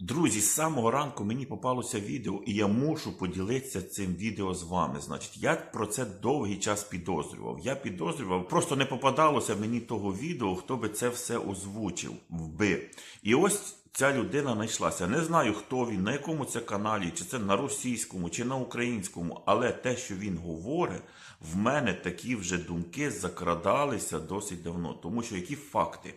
Друзі, з самого ранку мені попалося відео, і я мушу поділитися цим відео з вами. Значить, я про це довгий час підозрював. Я підозрював, просто не попадалося мені того відео, хто би це все озвучив вби. І ось ця людина знайшлася. Не знаю, хто він, на якому це каналі, чи це на російському, чи на українському, але те, що він говорить, в мене такі вже думки закрадалися досить давно. Тому що які факти?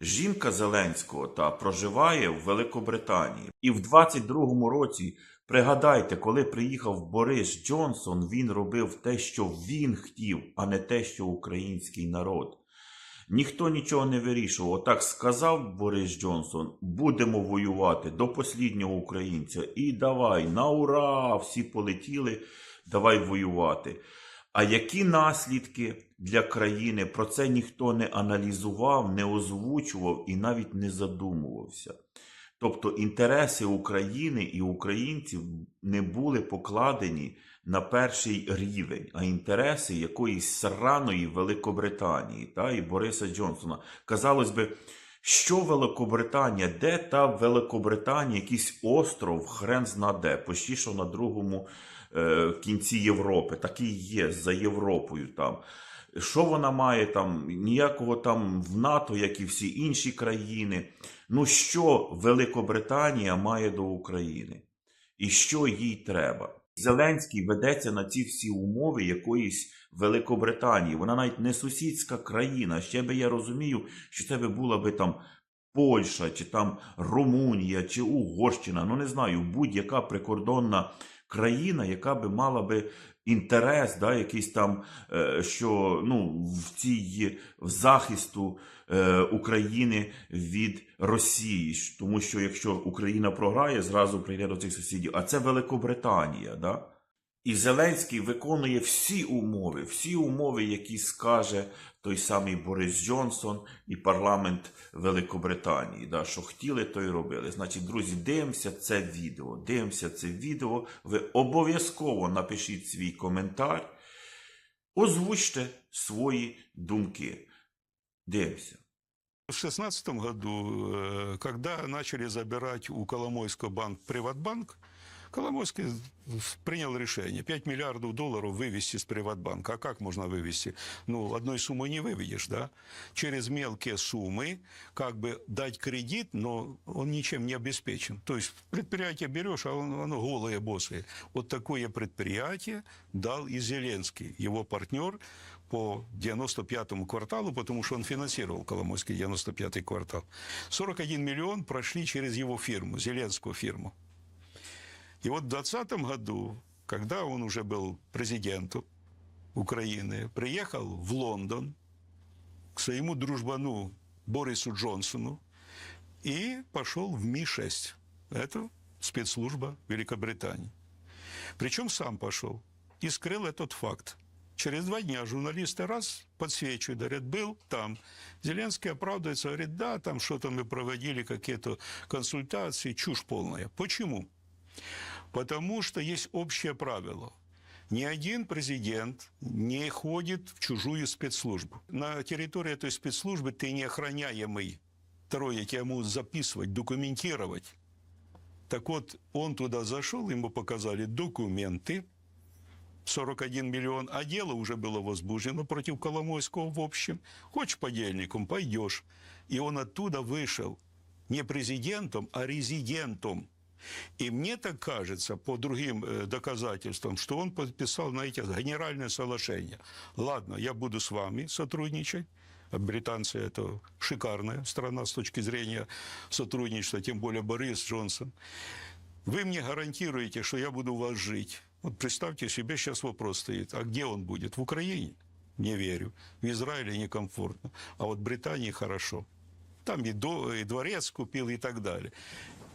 Жінка Зеленського та проживає в Великобританії. І в 22-му році, пригадайте, коли приїхав Борис Джонсон, він робив те, що він хотів, а не те, що український народ. Ніхто нічого не вирішував. Отак сказав Борис Джонсон: будемо воювати до посліднього українця. І давай, на ура! Всі полетіли, давай воювати. А які наслідки для країни? Про це ніхто не аналізував, не озвучував і навіть не задумувався. Тобто інтереси України і українців не були покладені на перший рівень, а інтереси якоїсь сраної Великобританії та і Бориса Джонсона. Казалось би, що Великобританія, де та Великобританія, якийсь остров, хрен зна де, почти що на другому е, кінці Європи, такий є за Європою там. Що вона має там? Ніякого там в НАТО, як і всі інші країни. Ну що Великобританія має до України? І що їй треба? Зеленський ведеться на ці всі умови якоїсь Великобританії. Вона навіть не сусідська країна. Ще би я розумію, що це би була би там Польща, чи там Румунія, чи Угорщина. Ну не знаю, будь-яка прикордонна країна, яка би мала би інтерес, да, якийсь там, е, що ну, в цій в захисту е, України від Росії. Тому що якщо Україна програє, зразу прийде до цих сусідів. А це Великобританія. Да? І Зеленський виконує всі умови, всі умови, які скаже той самий Борис Джонсон і парламент Великобританії. Да, що хотіли, то й робили. Значить, друзі, дивимося це відео. Дивимося це відео. Ви обов'язково напишіть свій коментар, озвучте свої думки. Дивимося. В 2016 году, э, когда начали забирать у Коломойского банк Приватбанк, Коломойский принял решение 5 миллиардов долларов вывести с Приватбанка. А как можно вывести? Ну, одной суммой не выведешь, да? Через мелкие суммы как бы дать кредит, но он ничем не обеспечен. То есть предприятие берешь, а он, оно голые боссы. Вот такое предприятие дал и Зеленский, его партнер по 95-му кварталу, потому что он финансировал Коломойский 95-й квартал. 41 миллион прошли через его фирму, Зеленскую фирму. И вот в 2020 году, когда он уже был президентом Украины, приехал в Лондон к своему дружбану Борису Джонсону и пошел в Ми-6. Это спецслужба Великобритании. Причем сам пошел и скрыл этот факт. Через два дня журналисты раз подсвечивают, говорят, был там. Зеленский оправдывается, говорит, да, там что-то мы проводили, какие-то консультации, чушь полная. Почему? Потому что есть общее правило. Ни один президент не ходит в чужую спецслужбу. На территории этой спецслужбы ты неохраняемый. Второе, тебя могут записывать, документировать. Так вот, он туда зашел, ему показали документы, 41 миллион, а дело уже было возбуждено против Коломойского в общем. Хочешь подельником, пойдешь. И он оттуда вышел не президентом, а резидентом. И мне так кажется, по другим э, доказательствам, что он подписал, знаете, генеральное соглашение. Ладно, я буду с вами сотрудничать. Британцы – это шикарная страна с точки зрения сотрудничества, тем более Борис Джонсон. Вы мне гарантируете, что я буду у вас жить. Вот представьте себе, сейчас вопрос стоит. А где он будет? В Украине? Не верю. В Израиле некомфортно. А вот в Британии хорошо. Там и, до, и дворец купил и так далее.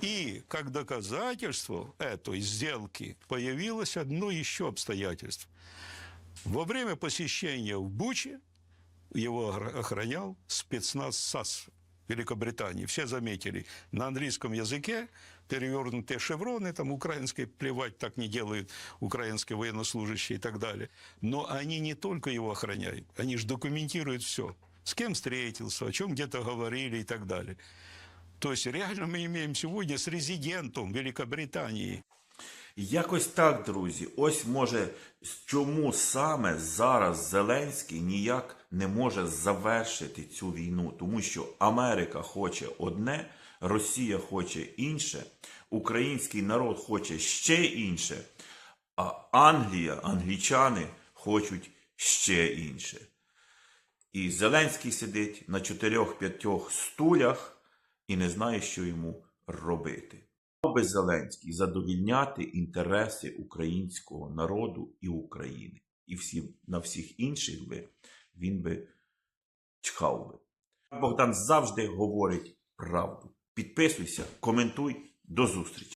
И как доказательство этой сделки появилось одно еще обстоятельство. Во время посещения в Буче его охра- охранял спецназ САС Великобритании. Все заметили, на английском языке перевернутые шевроны, там украинские плевать так не делают украинские военнослужащие и так далее. Но они не только его охраняют, они же документируют все. С кем встретился, о чем где-то говорили и так далее. То есть реально мы имеем сегодня с резидентом Великобритании Якось так, друзі. Ось може, чому саме зараз Зеленський ніяк не може завершити цю війну, тому що Америка хоче одне, Росія хоче інше, український народ хоче ще інше, а Англія, англічани хочуть ще інше. І Зеленський сидить на чотирьох-п'ятьох стулях і не знає, що йому робити. Аби Зеленський задовільняти інтереси українського народу і України. І всі, на всіх інших би він би чхав би. Богдан завжди говорить правду. Підписуйся, коментуй. До зустрічі!